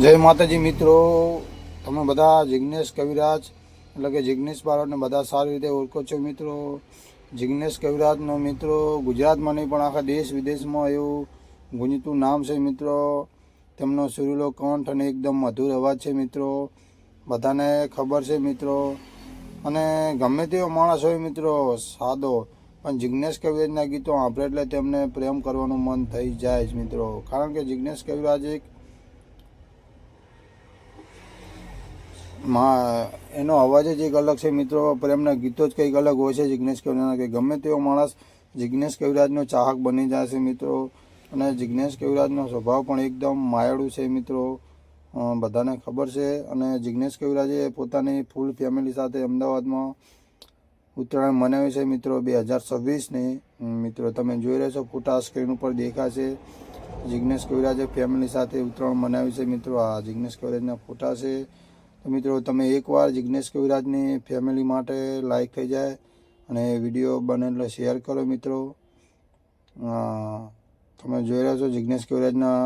જય માતાજી મિત્રો. તમે બધા જિગ્નેશ કવિરાજ, એટલે કે જિગ્નેશ બારોટને બધા સારી રીતે ઓળખો છો મિત્રો. જિગ્નેશ કવિરાજનો મિત્રો ગુજરાતમાં નહીં, પણ આખા દેશ વિદેશમાં એવું ગુંજતું નામ છે મિત્રો. તેમનો સુરીલો કંઠ અને એકદમ મધુર અવાજ છે મિત્રો. બધાને ખબર છે મિત્રો. અને ગમે તેવો માણસ હોય મિત્રો, સાદો. પણ જિગ્નેશ કવિરાજના ગીતો સાંભળે એટલે તેમને પ્રેમ કરવાનું મન થઈ જાય જ મિત્રો. કારણ કે જિગ્નેશ કવિરાજ એક માં, એનો અવાજ જ એક અલગ છે મિત્રો. પ્રેમના ગીતો જ કંઈક અલગ હોય છે. જિગ્નેશ કવિરાજના કે ગમે તેવો માણસ જિગ્નેશ કવિરાજનો ચાહક બની જાય છે મિત્રો. અને જિગ્નેશ કવિરાજનો સ્વભાવ પણ એકદમ માયાળું છે મિત્રો. બધાને ખબર છે. અને જિગ્નેશ કવિરાજે પોતાની ફૂલ ફેમિલી સાથે અમદાવાદમાં ઉત્તરાયણ મનાવી છે મિત્રો બે હજાર છવ્વીસની. મિત્રો, તમે જોઈ રહ્યા છો ફોટા સ્ક્રીન ઉપર દેખાશે. જિગ્નેશ કવિરાજે ફેમિલી સાથે ઉત્તરાયણ મનાવી છે મિત્રો. આ જિગ્નેશ કવિરાજના ફોટા છે. તો મિત્રો, તમે એકવાર જિગ્નેશ કવિરાજની ફેમિલી માટે લાઈક થઈ જાય અને વીડિયો બને એટલે શેર કરો મિત્રો. તમે જોઈ રહ્યા છો જિગ્નેશ કવિરાજના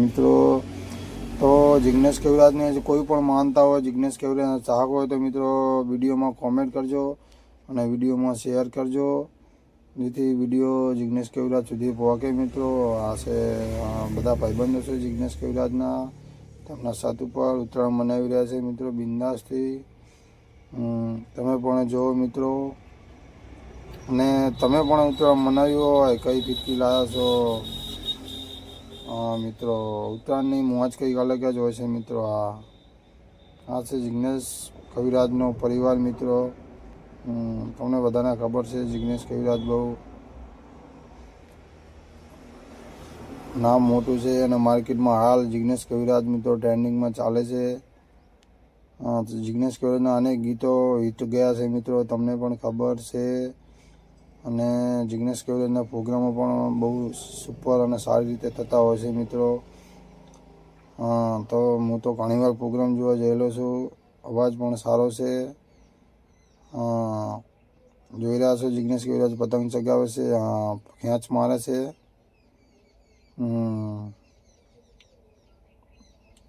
મિત્રો, તો જિગ્નેશ કવિરાજને કોઈ પણ માનતા હોય, જિગ્નેશ કવિરાજના ચાહક હોય તો મિત્રો વિડીયોમાં કોમેન્ટ કરજો અને વિડીયોમાં શેર કરજો. જેથી વીડિયો, જિગ્નેશ કવિરાજ સુધી પહોંચે. મિત્રો, આ છે બધા ભાઈબંધો છે જિગ્નેશ કવિરાજના તેમના સાથ ઉપર ઉત્તરાયણ મનાવી રહ્યા છે, મિત્રો, બિંદાસથી. તમે પણ જુઓ, મિત્રો. અને તમે પણ ઉત્તરાયણ મનાવ્યું હોય, કઈ ફિરકી લાવ્યા છો? મિત્રો, ઉત્તરાયણની મોજ કંઈક અલગ જ હોય છે, મિત્રો, આ. આ છે જિગ્નેશ કવિરાજનો પરિવાર, મિત્રો. તમને બધાને ખબર છે, જિગ્નેશ કવિરાજ બહુ નામ મોટું છે અને માર્કેટમાં હાલ જિગ્નેશ કવિરાજ મિત્રો ટ્રેન્ડિંગમાં ચાલે છે. જિગ્નેશ કવિરાજના અનેક ગીતો હિટ ગયા છે મિત્રો, તમને પણ ખબર છે. અને જિગ્નેશ કવિરાજના પ્રોગ્રામો પણ બહુ સુપર અને સારી રીતે થતા હોય છે મિત્રો. હા તો હું તો ઘણીવાર પ્રોગ્રામ જોવા જયેલો છું. અવાજ પણ સારો છે. જોઈ રહ્યા છો, જિગ્નેશ કવિરાજ પતંગ ચગાવે છે ખેંચ મારે છે.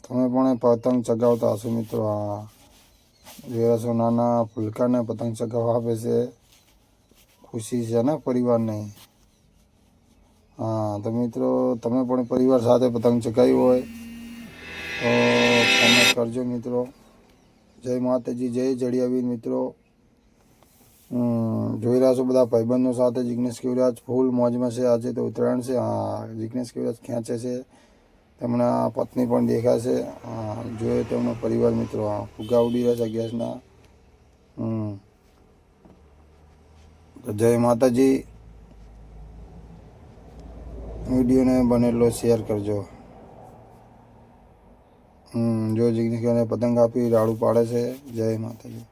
તમે પણ પતંગ ચગાવતા હશો મિત્રો હા જોઈ રહ્યા છો નાના ફુલકાને પતંગ ચગાવવા આપે છે. ખુશી છે ને પરિવારને. હા, તો મિત્રો, તમે પણ પરિવાર સાથે પતંગ ચગાવી હોય તો તમે કરજો મિત્રો. જય માતાજી, જય જડિયાવીર મિત્રો. જોઈ રહ્યા છો બધા ભાઈબંધો સાથે જિગ્નેશ કેવરાજ ફૂલ મોજમાં છે. આજે તો ઉત્તરાયણ છે. હા, જિગ્નેશ કેવરાજ ખેંચે છે તેમના પત્ની પણ દેખાશે જોઈએ તેમનો પરિવાર મિત્રો. હા ફુગા ઉડી રહ્યા છે ગેસના. તો જય માતાજી. વિડીયોને બનેલો શેર કરજો. જો જિગ્નેશ કવિરાજને પતંગ આપી રાડું પાડે છે, જય માતાજી.